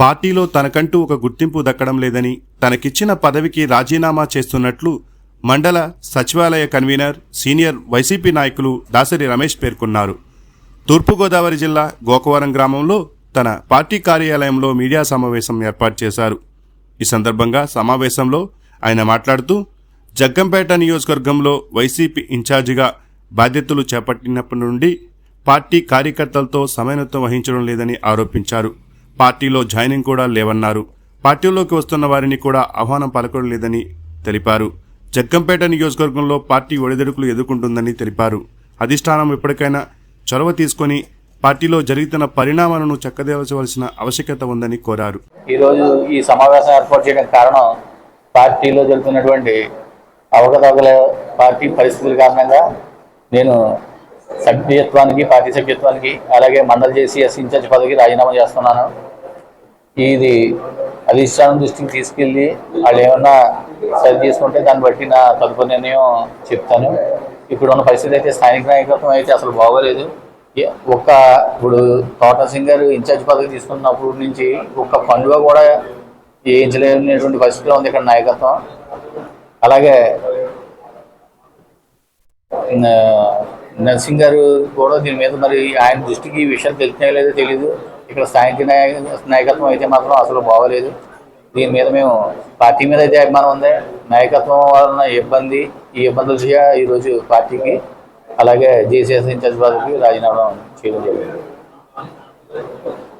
పార్టీలో తనకంటూ ఒక గుర్తింపు దక్కడం లేదని తనకిచ్చిన పదవికి రాజీనామా చేస్తున్నట్లు మండల సచివాలయ కన్వీనర్ సీనియర్ వైసీపీ నాయకులు దాసరి రమేష్ పేర్కొన్నారు. తూర్పుగోదావరి జిల్లా గోకవరం గ్రామంలో తన పార్టీ కార్యాలయంలో మీడియా సమావేశం ఏర్పాటు చేశారు. ఈ సందర్భంగా సమావేశంలో ఆయన మాట్లాడుతూ జగ్గంపేట నియోజకవర్గంలో వైసీపీ ఇన్ఛార్జిగా బాధ్యతలు చేపట్టినప్పటి నుండి పార్టీ కార్యకర్తలతో సమానత్వం వహించడం లేదని ఆరోపించారు. పార్టీలో జాయినింగ్ కూడా లేవన్నారు. పార్టీలోకి వస్తున్న వారిని కూడా ఆహ్వానం పలకడం లేదని తెలిపారు. జగ్గంపేట నియోజకవర్గంలో పార్టీ ఒడిదడుకులు ఎదుర్కొంటుందని తెలిపారు. అధిష్టానం ఇప్పటికైనా చొరవ తీసుకొని పార్టీలో జరుగుతున్న పరిణామాలను చక్కదేవలసిన ఆవశ్యకత ఉందని కోరారు. ఈరోజు ఈ సమావేశం ఏర్పాటు చేయడానికి కారణం పార్టీలో జరుగుతున్నటువంటి అవకతవకల పార్టీ పరిస్థితుల కారణంగా నేను సభ్యత్వానికి పార్టీ సభ్యత్వానికి అలాగే మండలి జేసీఎస్ ఇన్ఛార్జ్ పదవికి రాజీనామా చేస్తున్నాను. ఇది అధిష్టానం దృష్టికి తీసుకెళ్ళి వాళ్ళు ఏమన్నా సరి చేసుకుంటే దాన్ని బట్టి నా తదుపరి నిర్ణయం చెప్తాను. ఇప్పుడు ఉన్న పరిస్థితి అయితే స్థానిక నాయకత్వం అయితే అసలు బాగోలేదు. ఒక ఒక్క ఇప్పుడు తోట సింగ్ గారు ఇన్ఛార్జ్ పదవి తీసుకున్నప్పటి నుంచి ఒక్క పండుగ కూడా చేయించలేనటువంటి పరిస్థితిలో ఉంది ఇక్కడ నాయకత్వం. అలాగే నర్సింగ్ గారు కూడా దీని మీద మరి ఆయన దృష్టికి ఈ విషయాలు తెలిసినాయో లేదో తెలియదు ఇక్కడ స్థానిక నాయక నాయకత్వం అయితే మాత్రం అసలు బాగోలేదు. దీని మీద మేము పార్టీ మీద అయితే అభిమానం ఉంది. నాయకత్వం వలన ఇబ్బంది ఈ ఇబ్బందులు చేయ ఈరోజు పార్టీకి అలాగే జేసీఎస్ ఇన్ఛార్జ్ పదవికి రాజీనామా చేయడం జరిగింది.